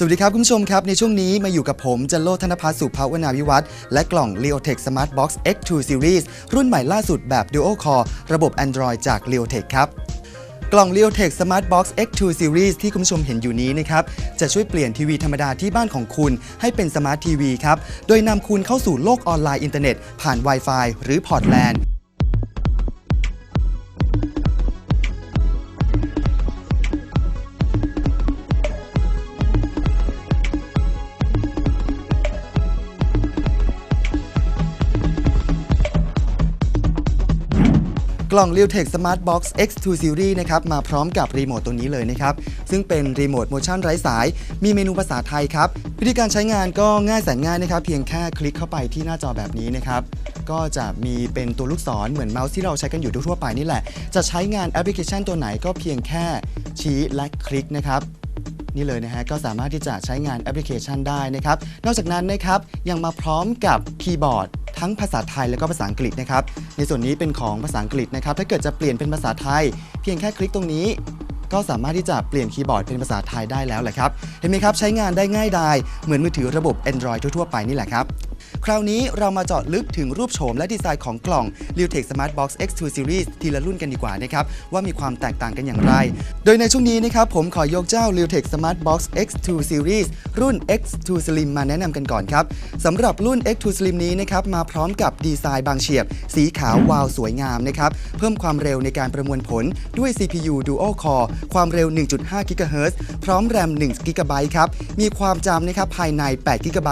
สวัสดีครับ คุณผู้ชมครับ ในช่วงนี้มาอยู่กับผมจันโลธนพัฒน์สุภาวนาวิวัฒน์และกล่อง Leotech Smart Box X2 Series รุ่นใหม่ล่าสุดแบบ Dual Core ระบบ Android จาก Leotech ครับกล่อง Leotech Smart Box X2 Series ที่คุณผู้ชมเห็นอยู่นี้นะครับ จะช่วยเปลี่ยนทีวีธรรมดาที่บ้านของคุณ ให้เป็นสมาร์ททีวีครับ โดยนำคุณเข้าสู่โลกออนไลน์อินเทอร์เน็ต ผ่าน Wi-Fi หรือพอร์ตแลนก ล่อง Realtek Smart Box X2 Series นะครับมาพร้อมกับรีโมทตัวนี้เลยนะครับ ซึ่งเป็นรีโมทโมชั่นไร้สาย มีเมนูภาษาไทยครับ วิธีการใช้งานก็ง่ายแสนง่ายนะครับ เพียงแค่คลิกเข้าไปที่หน้าจอแบบนี้นะครับ ก็จะมีเป็นตัวลูกศรเหมือนเมาส์ที่เราใช้กันอยู่ทั่วไปนี่แหละ จะใช้งานแอปพลิเคชันตัวไหนก็เพียงแค่ชี้และคลิกนะครับนี่เลยนะฮะก็สามารถที่จะใช้งานแอปพลิเคชันได้นะครับ นอกจากนั้นนะครับยังมาพร้อมกับคีย์บอร์ด ทั้งภาษาไทยและก็ภาษาอังกฤษนะครับ ในส่วนนี้เป็นของภาษาอังกฤษนะครับ ถ้าเกิดจะเปลี่ยนเป็นภาษาไทย เพียงแค่คลิกตรงนี้ ก็สามารถที่จะเปลี่ยนคีย์บอร์ดเป็นภาษาไทยได้แล้วแหละครับ เห็นไหมครับ ใช้งานได้ง่ายดายเหมือนมือถือระบบ Android ทั่วๆไปนี่แหละครับ คราวนี้เรามาเจาะลึกถึงรูปโฉมและดีไซน์ของกล่อง Realtek Smart Box X2 Series ทีละรุ่นกันดีกว่านะครับ ว่ามีความแตกต่างกันอย่างไร โดยในช่วงนี้นะครับ ผมขอยกเจ้า Realtek Smart Box X2 Series รุ่น X2 Slim มาแนะนำกันก่อนครับสำหรับรุ่น X2 Slim นี้นะครับ มาพร้อมกับดีไซน์บางเฉียบ สีขาววาวสวยงามนะครับ เพิ่มความเร็วในการประมวลผลด้วย CPU Dual Core ความเร็ว 1.5 GHz พร้อมแรม 1 GB ครับ มีความจำนะครับภายใน 8 GB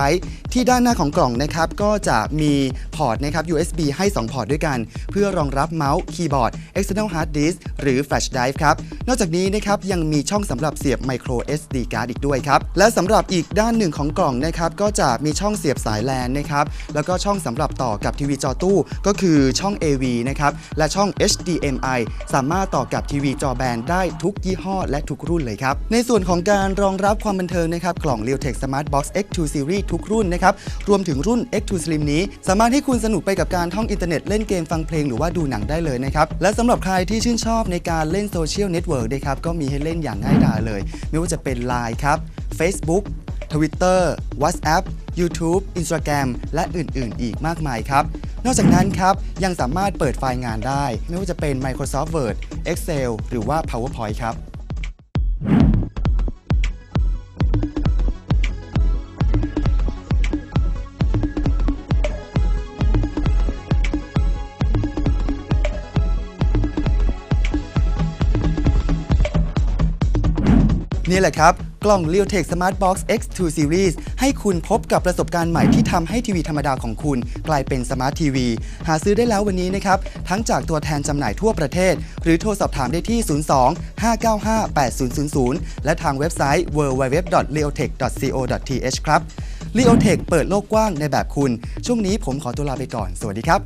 ที่ด้านหน้าของกล่องนะครับก็จะมีพอร์ตนะครับ USB ให้ 2 พอร์ตด้วยกัน เพื่อรองรับเมาส์คีย์บอร์ด external hard disk หรือ flash drive ครับ นอกจากนี้นะครับยังมีช่องสำหรับเสียบ micro SD card อีกด้วยครับ และสำหรับอีกด้านหนึ่งของกล่องนะครับก็จะมีช่องเสียบสาย LAN นะครับแล้วก็ช่องสำหรับต่อกับทีวีจอตู้ก็คือช่อง AV นะครับและช่อง HDMI สามารถต่อกับทีวีจอแบนได้ทุกยี่ห้อและทุกรุ่นเลยครับ ในส่วนของการรองรับความบันเทิงนะครับกล่อง Realtek Smart Box X2 Series ทุกรุ่นนะครับรวมถึงรุ่น X2 Slim นี้ สามารถให้คุณสนุกไปกับการท่องอินเทอร์เน็ตเล่นเกมฟังเพลงหรือว่าดูหนังได้เลยนะครับ และสำหรับใครที่ชื่นชอบในการเล่นโซเชียลเน็ตเวิร์กนะครับก็มีให้เล่นอย่างง่ายดายเลย ไม่ว่าจะเป็น Line ครับ Facebook Twitter WhatsApp YouTube Instagram และอื่น ๆ อีกมากมายครับ นอกจากนั้นครับ ยังสามารถเปิดไฟล์งานได้ ไม่ว่าจะเป็น Microsoft Word Excel หรือว่า PowerPoint ครับ นี่แหละครับ กล่อง Realtek Smart Box X2 Series ให้คุณพบกับประสบการณ์ใหม่ที่ทำให้ทีวีธรรมดาของคุณ กลายเป็นสมาร์ททีวี หาซื้อได้แล้ววันนี้นะครับ ทั้งจากตัวแทนจำหน่ายทั่วประเทศ หรือโทรสอบถามได้ที่ 02 595 8000 และทางเว็บไซต์ www.leotech.co.th ครับ Leotech เปิดโลกกว้างในแบบคุณ ช่วงนี้ผมขอตัวลาไปก่อน สวัสดีครับ